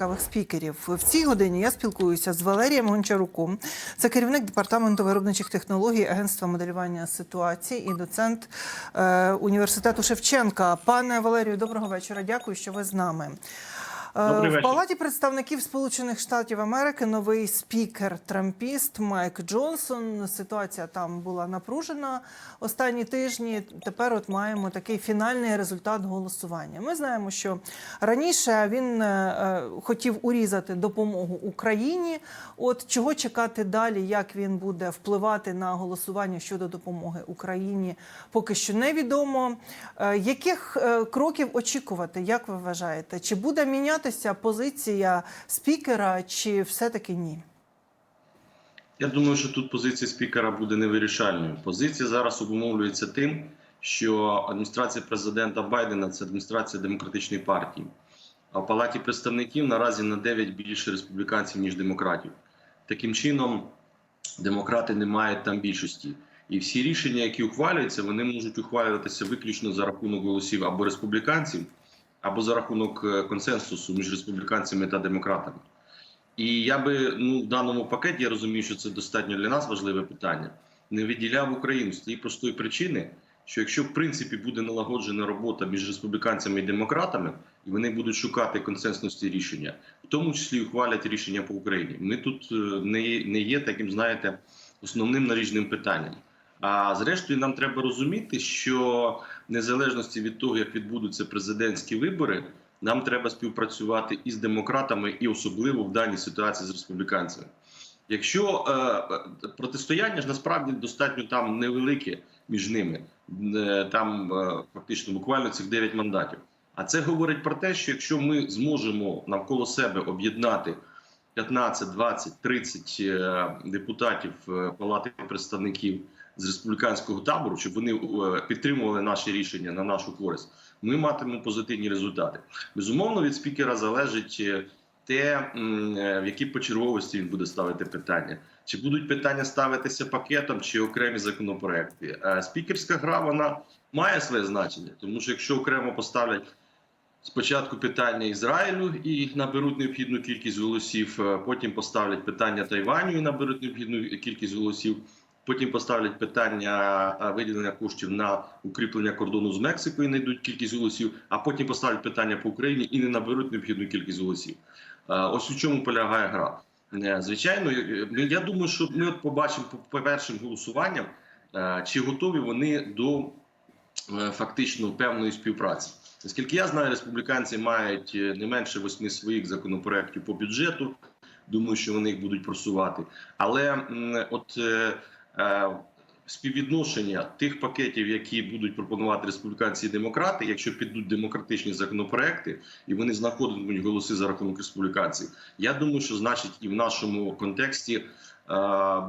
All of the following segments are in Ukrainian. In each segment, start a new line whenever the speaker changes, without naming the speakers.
цікавих спікерів. В цій годині я спілкуюся з Валерієм Гончаруком. Це керівник департаменту виробничих технологій Агентства моделювання ситуації і доцент е, університету Шевченка. Пане Валерію, доброго вечора. Дякую, що ви з нами. Е,
Добрий
В. Палаті представників Сполучених Штатів Америки новий спікер Трампіст Майк Джонсон. Ситуація там була напружена останні тижні. Тепер от маємо такий фінальний результат голосування. Ми знаємо, що раніше він е, е, хотів урізати допомогу Україні. От чого чекати далі, як він буде впливати на голосування щодо допомоги Україні, поки що невідомо. Яких кроків очікувати, як ви вважаєте? Чи буде мінятися позиція спікера, чи все-таки ні?
Я думаю, що тут позиція спікера буде невирішальною. Позиція зараз обумовлюється тим, що адміністрація президента Байдена це адміністрація демократичної партії. А в палаті представників наразі на 9 більше республіканців ніж демократів. Таким чином, демократи не мають там більшості. І всі рішення, які ухвалюються, вони можуть ухвалюватися виключно за рахунок голосів або республіканців, або за рахунок е, консенсусу між республіканцями та демократами. І я би ну в даному пакеті я розумію, що це достатньо для нас важливе питання. Не виділяв Україну з тієї простої причини, що якщо в принципі буде налагоджена робота між республіканцями і демократами, і вони будуть шукати консенсусні рішення, в тому числі ухвалять рішення по Україні. Ми тут е, не не є таким, знаєте, основним наріжним питанням. А зрештою, нам треба розуміти, що незалежності від того, як відбудуться президентські вибори, нам треба співпрацювати із демократами, і особливо в даній ситуації з республіканцями. Якщо е, протистояння ж насправді достатньо там невелике між ними, Е, там е, фактично буквально цих 9 мандатів. А це говорить про те, що якщо ми зможемо навколо себе об'єднати 15, 20, 30 е, депутатів е, Палати представників з республіканського табору, щоб вони е, підтримували наші рішення на нашу користь, ми матимемо позитивні результати. Безумовно, від спікера залежить е, те, е, в якій почерговості він буде ставити питання. Чи будуть питання ставитися пакетом чи окремі законопроекти? Спікерська гра вона має своє значення, тому що якщо окремо поставлять спочатку питання Ізраїлю і наберуть необхідну кількість голосів, потім поставлять питання Тайваню і наберуть необхідну кількість голосів. Потім поставлять питання виділення коштів на укріплення кордону з Мексикою, і знайдуть кількість голосів, а потім поставлять питання по Україні і не наберуть необхідну кількість голосів. Ось у чому полягає гра. Е, Звичайно, е, ну, я думаю, що ми от побачимо по- першим голосуванням, е, чи готові вони до фактично певної співпраці. Наскільки я знаю, республіканці мають не менше восьми своїх законопроєктів по бюджету. Думаю, що вони їх будуть просувати. Але от співвідношення тих пакетів, які будуть пропонувати республіканці і демократи, якщо підуть демократичні законопроекти і вони знаходитимуть голоси за рахунок республіканців, я думаю, що значить і в нашому контексті е,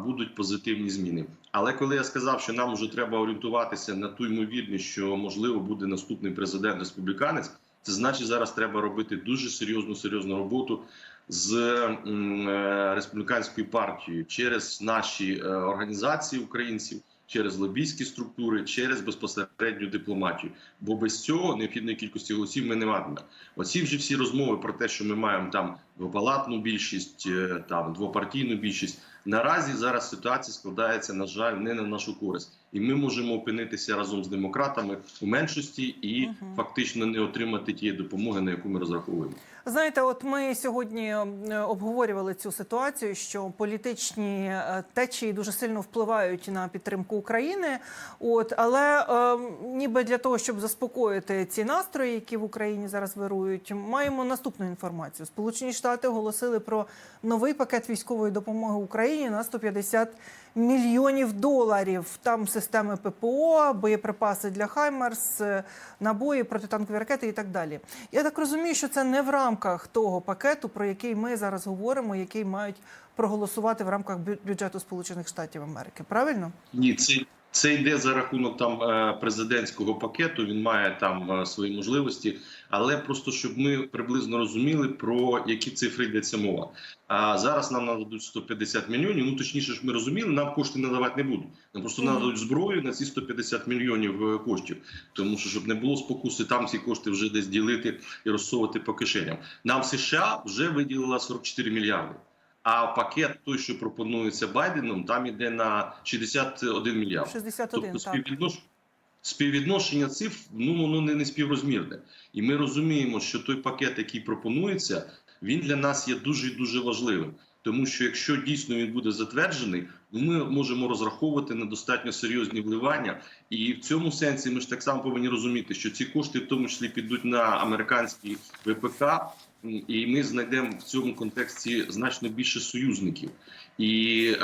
будуть позитивні зміни. Але коли я сказав, що нам вже треба орієнтуватися на ту ймовірність, що можливо буде наступний президент республіканець, це значить зараз треба робити дуже серйозну серйозну роботу з е, республіканською партією через наші е, організації українців. Через лобійські структури, через безпосередню дипломатію, бо без цього необхідної кількості голосів ми не матимемо. Оці вже всі розмови про те, що ми маємо там двопалатну більшість, е, там двопартійну більшість. Наразі зараз ситуація складається, на жаль, не на нашу користь, і ми можемо опинитися разом з демократами у меншості і
Мгм.
фактично не отримати тієї допомоги, на яку ми розраховуємо.
Знаєте, от ми сьогодні е, обговорювали цю ситуацію, що політичні е, течії дуже сильно впливають на підтримку України. От але е, ніби для того, щоб заспокоїти ці настрої, які в Україні зараз вирують, маємо наступну інформацію. Сполучені Штати оголосили про новий пакет військової допомоги Україні на 150 мільйонів доларів. Там системи ППО, боєприпаси для Хаймерс, е, набої, протитанкові ракети і так далі. Я так розумію, що це не в рамках того пакету, про який ми зараз говоримо, який мають проголосувати в рамках бюджету Сполучених Штатів Америки. Правильно?
Ні, це Це йде за рахунок там е, президентського пакету. Він має там е, свої можливості, але просто щоб ми приблизно розуміли про які цифри йдеться мова. А зараз нам нададуть 150 мільйонів. Ну точніше, ж ми розуміли, нам кошти надавати не будуть. Нам просто нададуть зброю на ці 150 мільйонів е, коштів. Тому що щоб не було спокуси, там ці кошти вже десь ділити і розсовувати по кишеням. Нам США вже виділила 44 мільярди. А пакет, той, що пропонується Байденом, там іде на 61 мільярд.
61,
Тобто
так.
співвідношення цифр ну воно не, не співрозмірне, і ми розуміємо, що той пакет, який пропонується, він для нас є дуже і дуже важливим. Тому що якщо дійсно він буде затверджений, ми можемо розраховувати на достатньо серйозні вливання, і в цьому сенсі ми ж так само повинні розуміти, що ці кошти в тому числі підуть на американський ВПК, і ми знайдемо в цьому контексті значно більше союзників. І е,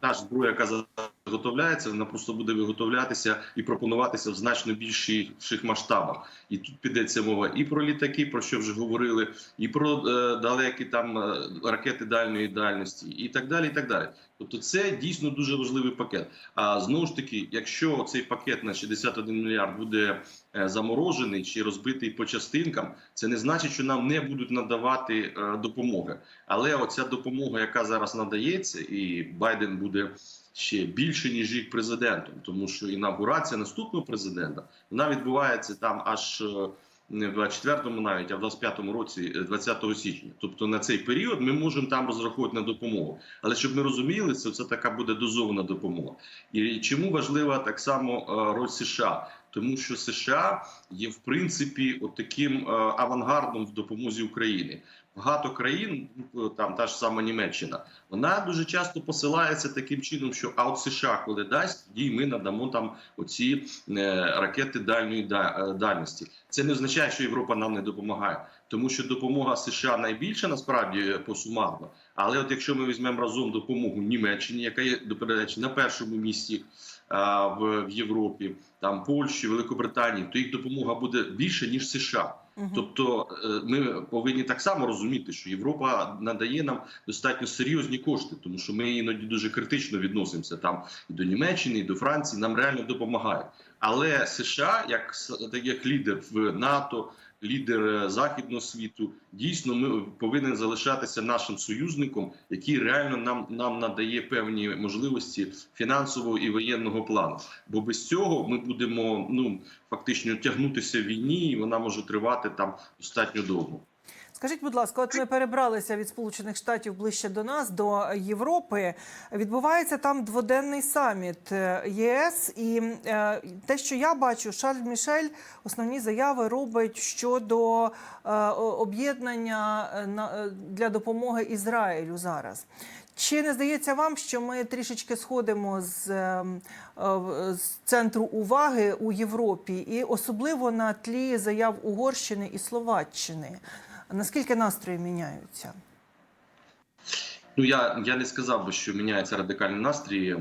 та зброя, яка виготовляється, вона просто буде виготовлятися і пропонуватися в значно більших масштабах. І тут підеться мова і про літаки, про що вже говорили, і про е, далекі там е, ракети дальньої дальності, і так далі. І так далі. Тобто, це дійсно дуже важливий пакет. А знову ж таки, якщо цей пакет на 61 мільярд буде е, заморожений чи розбитий по частинкам, це не значить, що нам не будуть надавати е, допомоги. Але оця допомога, яка зараз надається, і Байден буде ще більше ніж рік президентом, тому що інаугурація наступного президента вона відбувається там аж е, не в 24-му навіть, а в 25-му році, е, 20 січня. Тобто на цей період ми можемо там розраховувати на допомогу. Але щоб ми розуміли, це, це така буде дозована допомога. І чому важлива так само е, роль США? Тому що США є в принципі от таким е, авангардом в допомозі Україні. Багато країн, ну, там та ж сама Німеччина, вона дуже часто посилається таким чином, що а от США, коли дасть, тоді ми надамо там оці е, ракети дальньої да- е, дальності. Це не означає, що Європа нам не допомагає, тому що допомога США найбільша насправді е, посумарно. Але от якщо ми візьмемо разом допомогу Німеччині, яка є до речі, на першому місці в, в Європі, там Польщі, Великобританії, то їх допомога буде більше ніж США. Тобто е, ми повинні так само розуміти, що Європа надає нам достатньо серйозні кошти, тому що ми іноді дуже критично відносимося там і до Німеччини, і до Франції. Нам реально допомагають. Але США, як як лідер в НАТО, лідер е, західного світу, дійсно ми повинен залишатися нашим союзником, який реально нам, нам надає певні можливості фінансового і воєнного плану. Бо без цього ми будемо ну фактично тягнутися в війні, і вона може тривати там достатньо довго.
Скажіть, будь ласка, от ми перебралися від Сполучених Штатів ближче до нас, до Європи. Відбувається там дводенний саміт е, ЄС, і е, те, що я бачу, Шарль Мішель основні заяви робить щодо е, об'єднання на- для допомоги Ізраїлю зараз. Чи не здається вам, що ми трішечки сходимо з, з центру уваги у Європі, і особливо на тлі заяв Угорщини і Словаччини? Наскільки настрої міняються?
Ну я, я не сказав би, що міняються радикальні настрої.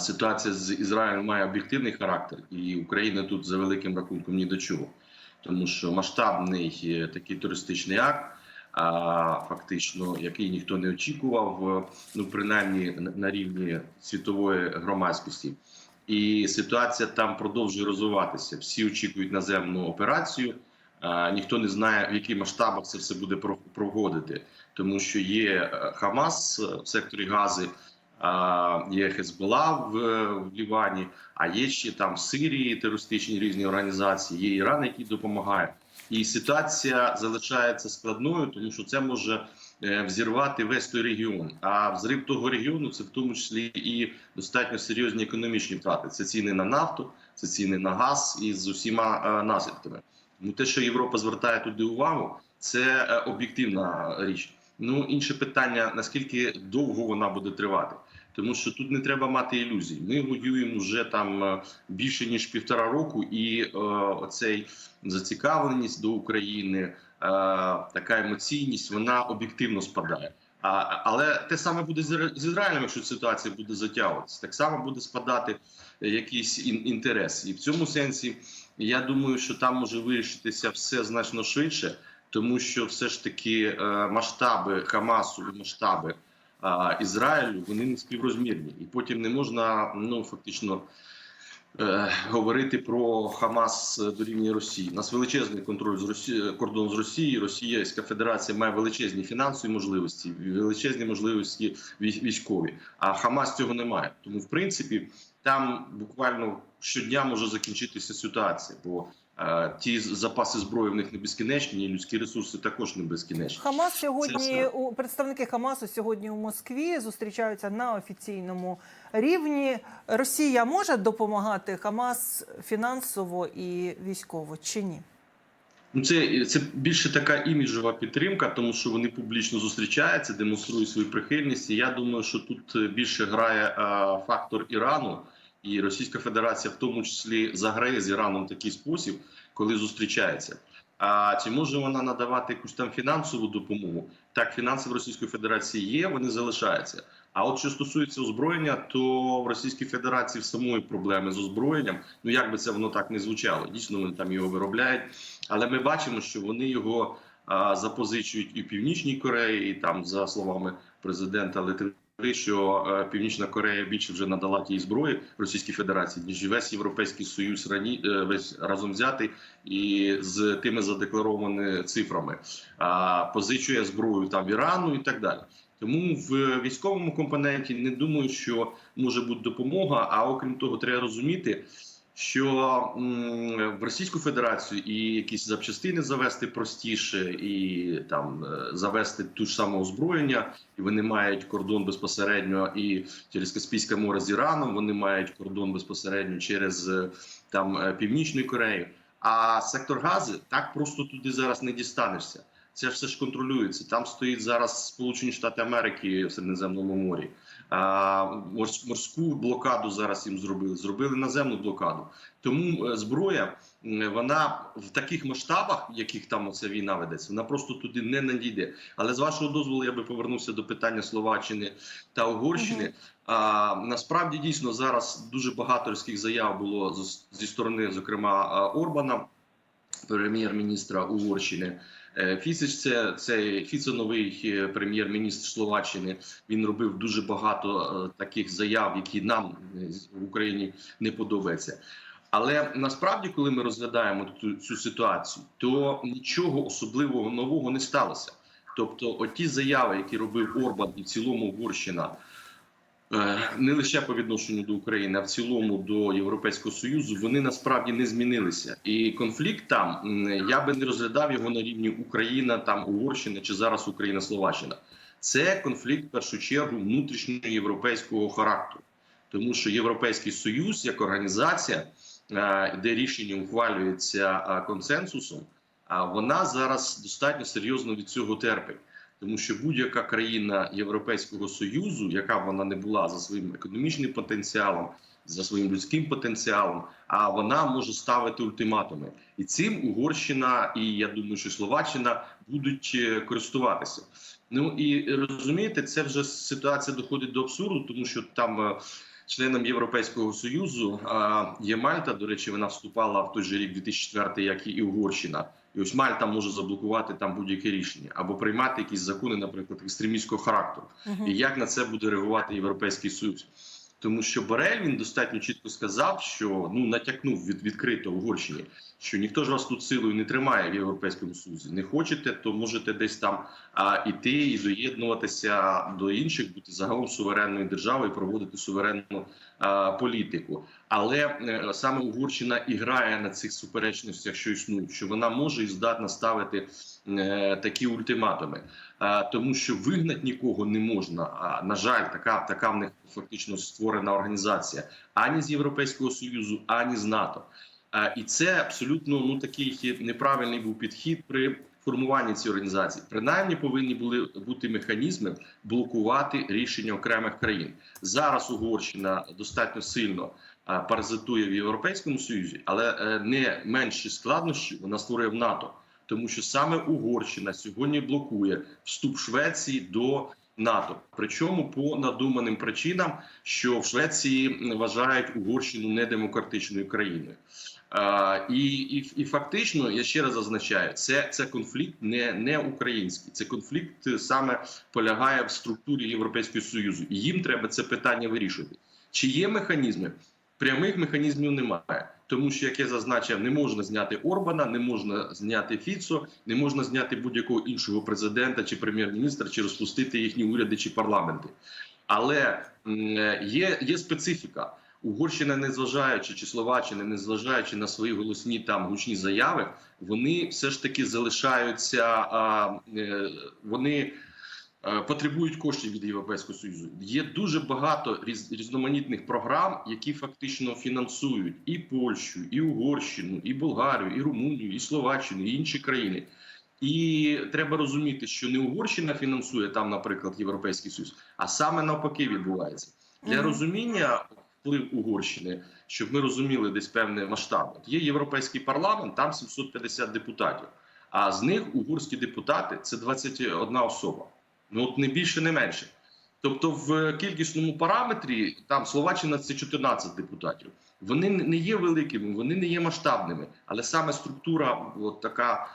Ситуація з Ізраїлем має об'єктивний характер, і Україна тут за великим рахунком ні до чого, тому що масштабний е, такий туристичний акт, фактично, який ніхто не очікував, е, ну принаймні на- на рівні світової громадськості. І ситуація там продовжує розвиватися. Всі очікують наземну операцію. Ніхто не знає, в яких масштабах це все буде про- проводити, тому що є е, Хамас е, в секторі Гази, є Хезбола в, е, Лівані, а є ще там в Сирії терористичні різні організації, є Іран, який допомагає. І ситуація залишається складною, тому що це може взірвати весь той регіон. А взрив того регіону це в тому числі і достатньо серйозні економічні втрати. Це ціни на нафту, це ціни на газ і з усіма наслідками. Ну, те, що Європа звертає туди увагу, це е, об'єктивна річ. Ну інше питання: наскільки довго вона буде тривати, тому що тут не треба мати ілюзій. Ми воюємо вже там е, більше ніж півтора року, і е, оцей зацікавленість до України, е, така емоційність, вона об'єктивно спадає. А, але те саме буде з Ізра- з Ізраїлем, якщо ситуація буде затягуватися. Так само буде спадати якийсь інтерес, і в цьому сенсі я думаю, що там може вирішитися все значно швидше, тому що все ж таки е, масштаби Хамасу і масштаби Ізраїлю, вони не співрозмірні, і потім не можна ну фактично. е, Говорити про Хамас дорівнює Росії. У нас величезний контроль з Росії, кордон з Росією. Російська Федерація має величезні фінансові можливості, величезні можливості військові. А Хамас цього не має. Тому, в принципі, там буквально щодня може закінчитися ситуація, бо е, ті запаси зброї в них не безкінечні, і людські ресурси також не безкінечні.
Хамас сьогодні у представники Хамасу сьогодні у Москві зустрічаються на офіційному рівні. Росія може допомагати Хамас фінансово і військово чи ні?
Ну, це, це більше така іміджова підтримка, тому що вони публічно зустрічаються, демонструють свою прихильність. І я думаю, що тут е, більше грає е, фактор Ірану, і Російська Федерація, в тому числі, заграє з Іраном в такий спосіб, коли зустрічається. А чи може вона надавати якусь там фінансову допомогу? Так, фінанси в Російської Федерації є, вони залишаються. А от що стосується озброєння, то в Російській Федерації в самої проблеми з озброєнням. Ну як би це воно так не звучало? Дійсно, вони там його виробляють. Але ми бачимо, що вони його а, запозичують і в Північній Кореї, і там, за словами президента Литви, що е, Північна Корея більше вже надала тієї зброї Російській Федерації, ніж весь Європейський Союз рані е, весь разом взятий і з тими задекларованими цифрами а, позичує зброю там Ірану і так далі. Тому в військовому компоненті не думаю, що може бути допомога. А окрім того, треба розуміти, що в Російську Федерацію і якісь запчастини завести простіше, і там е, завести ту ж саме озброєння, і вони мають кордон безпосередньо і через Каспійське море з Іраном. Вони мають кордон безпосередньо через е, там е, Північну Корею. А сектор гази так просто туди зараз не дістанешся. Це все ж контролюється. Там стоїть зараз Сполучені Штати Америки в Середземному морі. А, морс- морську блокаду зараз їм зробили. Зробили наземну блокаду. Тому е, зброя вона в таких масштабах, в яких там оця війна ведеться, вона просто туди не надійде. Але з вашого дозволу я би повернувся до питання Словаччини та Угорщини. А, насправді дійсно зараз дуже багато різких заяв було зі сторони, зокрема Орбана, прем'єр-міністра Угорщини. Е, Фісич це, це Фіце новий е, прем'єр-міністр Словаччини. Він робив дуже багато е, таких заяв, які нам в Україні не подобаються. Але насправді, коли ми розглядаємо цю, цю ситуацію, то нічого особливого нового не сталося. Тобто, оті заяви, які робив Орбан і в цілому Угорщина, не лише по відношенню до України, а в цілому до Європейського союзу, вони насправді не змінилися. І конфлікт там я би не розглядав його на рівні Україна, там Угорщина чи зараз Україна Словаччина. Це конфлікт в першу чергу внутрішнього європейського характеру, тому що Європейський Союз як організація, е, де рішення ухвалюється е, консенсусом, вона зараз достатньо серйозно від цього терпить. Тому що будь-яка країна Європейського союзу, яка вона не була за своїм економічним потенціалом, за своїм людським потенціалом, а вона може ставити ультиматуми, і цим Угорщина і я думаю, що Словаччина будуть е, користуватися. Ну і розумієте, це вже ситуація доходить до абсурду, тому що там. е, Членом Європейського союзу є Мальта. До речі, вона вступала в той же рік 2004, як і Угорщина. І ось Мальта може заблокувати там будь-яке рішення або приймати якісь закони, наприклад, екстремістського характеру. І як на це буде реагувати Європейський Союз? Тому що Борель він достатньо чітко сказав, що ну натякнув від відкрито Угорщині, що ніхто ж вас тут силою не тримає в Європейському Союзі. Не хочете, то можете десь там а, іти і доєднуватися до інших, бути загалом суверенною державою, проводити суверенну а, політику. Але е, саме Угорщина і грає на цих суперечностях, що існують, що вона може і здатна ставити е, такі ультиматуми. Тому що вигнати нікого не можна. А на жаль, така така в них фактично створена організація ані з Європейського союзу, ані з НАТО. І це абсолютно ну такий неправильний був підхід при формуванні цієї організації. Принаймні повинні були бути механізми блокувати рішення окремих країн. Зараз Угорщина достатньо сильно паразитує в Європейському Союзі, але е, не менші складнощі вона створює в НАТО тому що саме Угорщина сьогодні блокує вступ Швеції до НАТО. Причому по надуманим причинам, що в Швеції вважають Угорщину недемократичною країною. І, і, і фактично, я ще раз зазначаю, це, це конфлікт не, не український. Це конфлікт саме полягає в структурі Європейського Союзу. І їм треба це питання вирішувати. Чи є механізми? Прямих механізмів немає. Тому що, як я зазначив, не можна зняти Орбана, не можна зняти Фіцо, не можна зняти будь-якого іншого президента чи прем'єр-міністра, чи розпустити їхні уряди чи парламенти. Але є, є специфіка. Угорщина, незважаючи чи Словаччина, незважаючи на свої голосні там гучні заяви, вони все ж таки залишаються. А, е, вони потребують коштів від Європейського союзу. Є дуже багато різ, різноманітних програм, які фактично фінансують і Польщу, і Угорщину, і Болгарію, і Румунію, і Словаччину, і інші країни. І треба розуміти, що не Угорщина фінансує там, наприклад, Європейський Союз, а саме навпаки відбувається для розуміння вплив Угорщини, щоб ми розуміли десь певний масштаб. От Є європейський парламент, там 750 депутатів. А з них угорські депутати це 21 особа. Ну от не більше, не менше. Тобто, в кількісному параметрі там Словаччина це 14 депутатів. Вони не є великими, вони не є масштабними, але саме структура, от така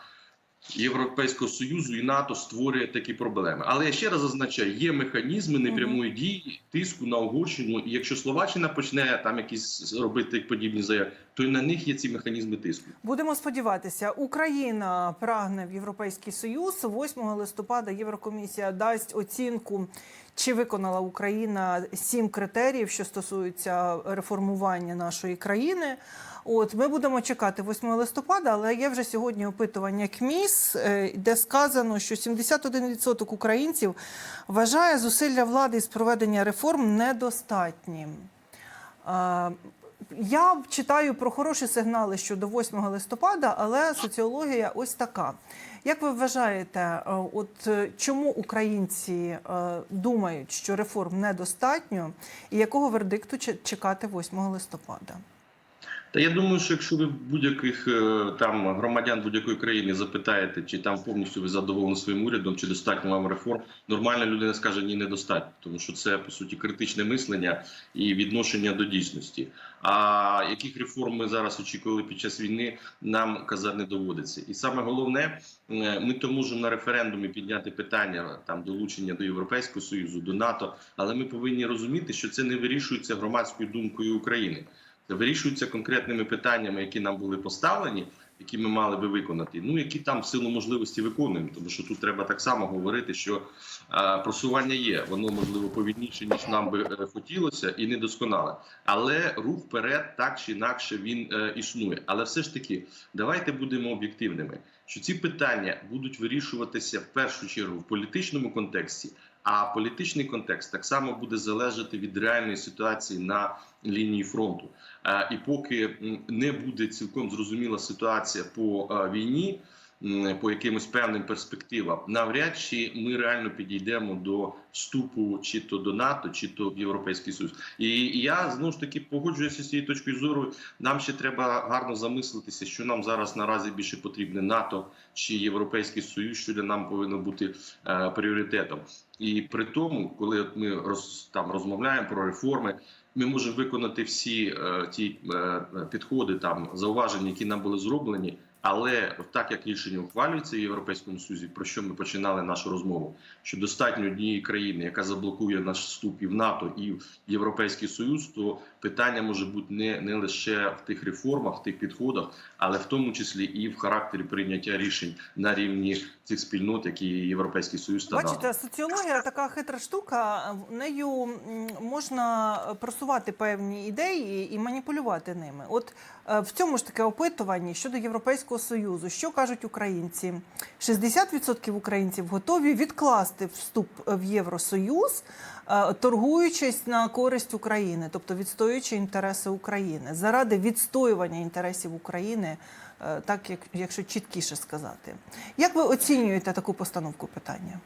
Європейського союзу і НАТО створює такі проблеми. Але я ще раз зазначаю, є механізми непрямої дії тиску на Угорщину. І якщо Словаччина почне там якісь робити подібні заяви, то і на них є ці механізми тиску.
Будемо сподіватися, Україна прагне в Європейський Союз. 8 листопада Єврокомісія дасть оцінку, чи виконала Україна сім критеріїв, що стосуються реформування нашої країни. От ми будемо чекати 8 листопада, але є вже сьогодні опитування КМІС, е, де сказано, що 71% українців вважає зусилля влади з проведення реформ недостатнім. Я читаю про хороші сигнали щодо 8 листопада, але соціологія ось така. Як ви вважаєте, е, от е, чому українці е, думають, що реформ недостатньо, і якого вердикту чекати 8 листопада?
Та я думаю, що якщо ви будь-яких е, там громадян будь-якої країни запитаєте, чи там повністю ви задоволені своїм урядом, чи достатньо вам реформ, нормальна людина скаже ні, недостатньо, тому що це по суті критичне мислення і відношення до дійсності. А яких реформ ми зараз очікували під час війни, нам казати не доводиться. І саме головне, е, ми то можемо на референдумі підняти питання там долучення до Європейського союзу, до НАТО, але ми повинні розуміти, що це не вирішується громадською думкою України. Вирішуються конкретними питаннями, які нам були поставлені, які ми мали би виконати. Ну які там в силу можливості виконуємо. Тому що тут треба так само говорити, що е, просування є, воно можливо повільніше ніж нам би е, хотілося, і недосконале. Але рух вперед, так чи інакше, він е, існує. Але все ж таки, давайте будемо об'єктивними, що ці питання будуть вирішуватися в першу чергу в політичному контексті. А політичний контекст так само буде залежати від реальної ситуації на лінії фронту. Е, І поки не буде цілком зрозуміла ситуація по е, війні, по якимось певним перспективам, навряд чи ми реально підійдемо до вступу чи то до НАТО, чи то в Європейський Союз. І я знову ж таки погоджуюся з цією точкою зору. Нам ще треба гарно замислитися, що нам зараз наразі більше потрібне НАТО чи Європейський Союз, що для нам повинно бути е, пріоритетом. І при тому, коли ми роз, там розмовляємо про реформи, ми можемо виконати всі е, ті е, підходи, там зауваження, які нам були зроблені. Але так як рішення ухвалюється в Європейському Союзі, про що ми починали нашу розмову, що достатньо однієї країни, яка заблокує наш вступ і в НАТО, і в Європейський Союз, то питання може бути не, не лише в тих реформах, в тих підходах, але в тому числі і в характері прийняття рішень на рівні цих спільнот, які Європейський Союз та.
Бачите, соціологія така хитра штука. Нею можна просувати певні ідеї і маніпулювати ними. От е, в цьому ж таке опитуванні щодо Європейського союзу, що кажуть українці? 60% українців готові відкласти вступ в Євросоюз, торгуючись на користь України, тобто відстоюючи інтереси України заради відстоювання інтересів України. е, Так, як якщо чіткіше сказати, як ви оцінюєте таку постановку питання?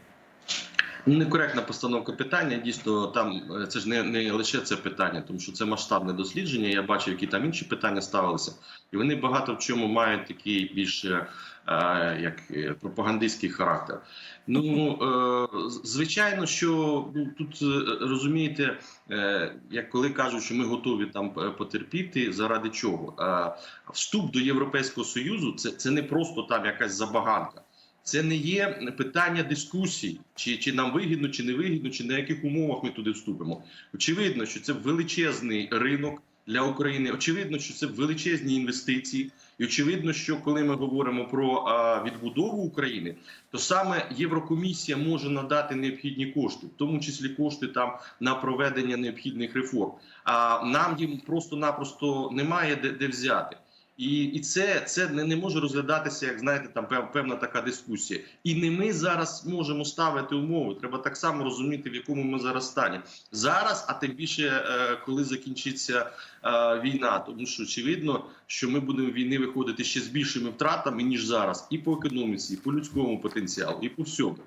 Некоректна постановка питання. Дійсно, там е, це ж не, не лише це питання, тому що це масштабне дослідження. Я бачив, які там інші питання ставилися, і вони багато в чому мають такий більш е, як е, пропагандистський характер. Ну е, звичайно, що ну, тут е, розумієте, е, як коли кажуть, що ми готові там е, потерпіти, заради чого? Е, вступ до Європейського союзу це, це не просто там якась забаганка. Це не є питання дискусії, чи, чи нам вигідно, чи не вигідно, чи на яких умовах ми туди вступимо. Очевидно, що це величезний ринок для України. Очевидно, що це величезні інвестиції. І очевидно, що коли ми говоримо про а, відбудову України, то саме Єврокомісія може надати необхідні кошти, в тому числі кошти там на проведення необхідних реформ. А нам їм просто-напросто немає де, де взяти. І, і це, це не, не може розглядатися, як знаєте, там певна така дискусія. І не ми зараз можемо ставити умови. Треба так само розуміти, в якому ми зараз стані зараз, а тим більше, е, коли закінчиться е, війна, тому що очевидно, що ми будемо війни виходити ще з більшими втратами ніж зараз, і по економіці, і по людському потенціалу, і по всьому.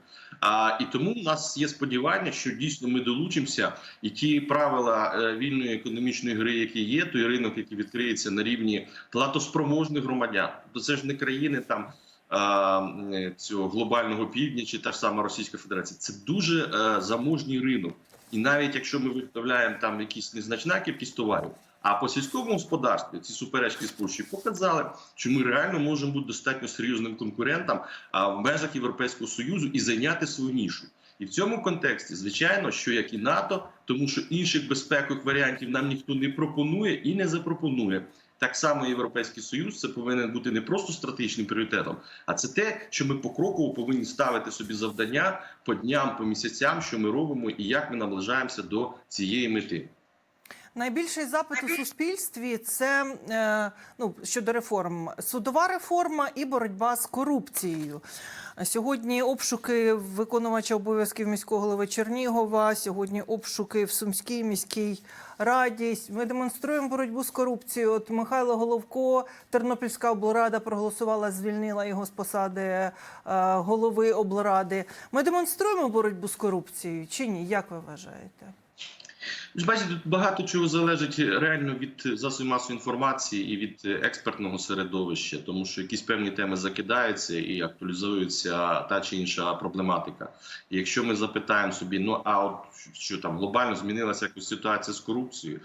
А і тому в нас є сподівання, що дійсно ми долучимося, і ті правила е, вільної економічної гри, які є, той ринок, який відкриється на рівні платоспроможних громадян, то це ж не країни там. а, Цього глобального півдня чи та ж сама Російська Федерація це дуже е, заможній ринок, і навіть якщо ми виготовляємо там якісь незначна кількість товарів, а по сільському господарстві ці суперечки з Польщею показали, що ми реально можемо бути достатньо серйозним конкурентом в межах Європейського союзу і зайняти свою нішу. І в цьому контексті, звичайно, що як і НАТО, тому що інших безпекових варіантів нам ніхто не пропонує і не запропонує. Так само Європейський Союз це повинен бути не просто стратегічним пріоритетом, а це те, що ми покроково повинні ставити собі завдання по дням, по місяцям, що ми робимо, і як ми наближаємося до цієї мети.
Найбільший запит у суспільстві це е, ну щодо реформ: судова реформа і боротьба з корупцією. Сьогодні обшуки виконувача обов'язків міського голови Чернігова. Сьогодні обшуки в Сумській міській раді. Ми демонструємо боротьбу з корупцією. От Михайло Головко, Тернопільська облрада проголосувала, звільнила його з посади е, голови облради. Ми демонструємо боротьбу з корупцією чи ні? Як ви вважаєте?
Ви ж бачите, багато чого залежить реально від засобів масової інформації і від експертного середовища, тому що якісь певні теми закидаються і актуалізується та чи інша проблематика. І якщо ми запитаємо собі, ну а от що там глобально змінилася якось ситуація з корупцією,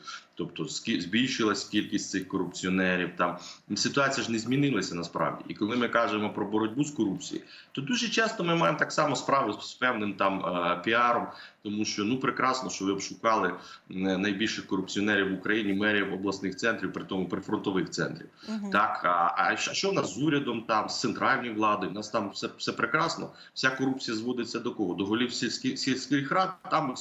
тобто збільшилась кількість цих корупціонерів, там ситуація ж не змінилася насправді. І коли ми кажемо про боротьбу з корупцією, то дуже часто ми маємо так само справу з певним там е, піаром, тому що ну прекрасно, що ви обшукали е, найбільших корупціонерів в Україні, мерів обласних центрів, при тому прифронтових центрів.
Мгм.
Так, а, а що- в нас з урядом там, з центральною владою? У нас там все, все прекрасно. Вся корупція зводиться до кого? До голів сільських, сільських рад, там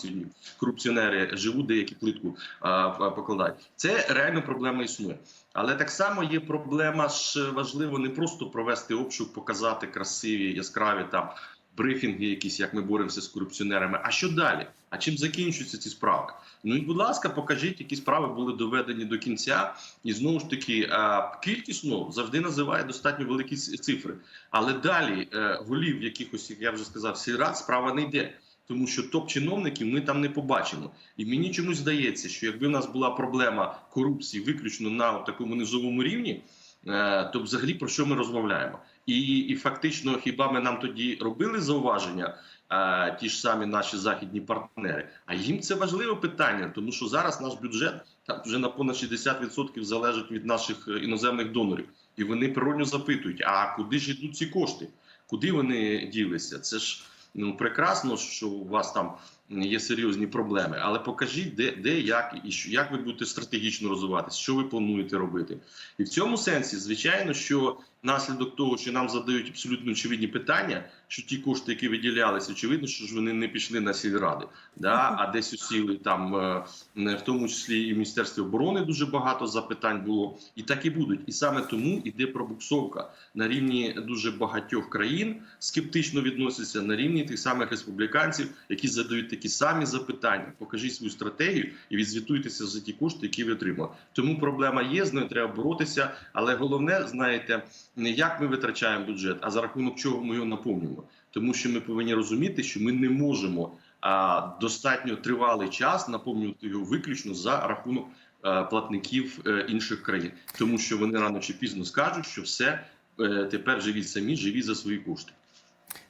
корупціонери живуть, деякі плитку а, а, покладають. Це реально проблема існує. Але так само є проблема ж важливо не просто провести обшук, показати красиві, яскраві там брифінги, якісь як ми боремося з корупціонерами. А що далі? А чим закінчуються ці справи? Ну і будь ласка, покажіть, які справи були доведені до кінця, і знову ж таки е, кількісно завжди називає достатньо великі цифри. Але далі е, голів якихось, як я вже сказав, сільрад справа не йде. Тому що топ-чиновників ми там не побачимо, і мені чомусь здається, що якби в нас була проблема корупції виключно на такому низовому рівні, е, то взагалі про що ми розмовляємо? І, і фактично, хіба ми нам тоді робили зауваження, е, ті ж самі наші західні партнери? А їм це важливе питання, тому що зараз наш бюджет там вже на понад 60% залежить від наших е, іноземних донорів, і вони природньо запитують: а куди ж йдуть ці кошти? Куди вони ділися? Це ж ну прекрасно, що у вас там є серйозні проблеми, але покажіть, де, де як і що як ви будете стратегічно розвиватися, що ви плануєте робити. І в цьому сенсі, звичайно, що наслідок того, що нам задають абсолютно очевидні питання, що ті кошти, які виділялися, очевидно, що ж вони не пішли на сільради, да, а десь усіли там, е, не, в тому числі і в Міністерстві оборони дуже багато запитань було, і так і будуть. І саме тому іде пробуксовка на рівні дуже багатьох країн, скептично відносяться на рівні тих самих республіканців, які задають такі самі запитання. Покажіть свою стратегію і відзвітуйтеся за ті кошти, які ви отримали. Тому проблема є, з нею треба боротися. Але головне, знаєте, не як ми витрачаємо бюджет, а за рахунок чого ми його наповнюємо. тому що ми повинні розуміти, що ми не можемо а, достатньо тривалий час наповнювати його виключно за рахунок е, платників е, інших країн, тому що вони рано чи пізно скажуть, що все е, тепер живіть самі, живіть за свої кошти.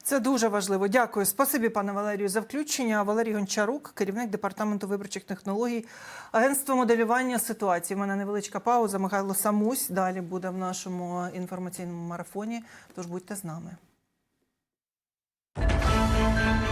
Це дуже важливо. Дякую. Спасибі, пане Валерію, за включення. Валерій Гончарук, керівник департаменту виборчих технологій, агентство моделювання ситуації. У мене невеличка пауза. Михайло Самусь далі буде в нашому інформаційному марафоні. Тож будьте з нами.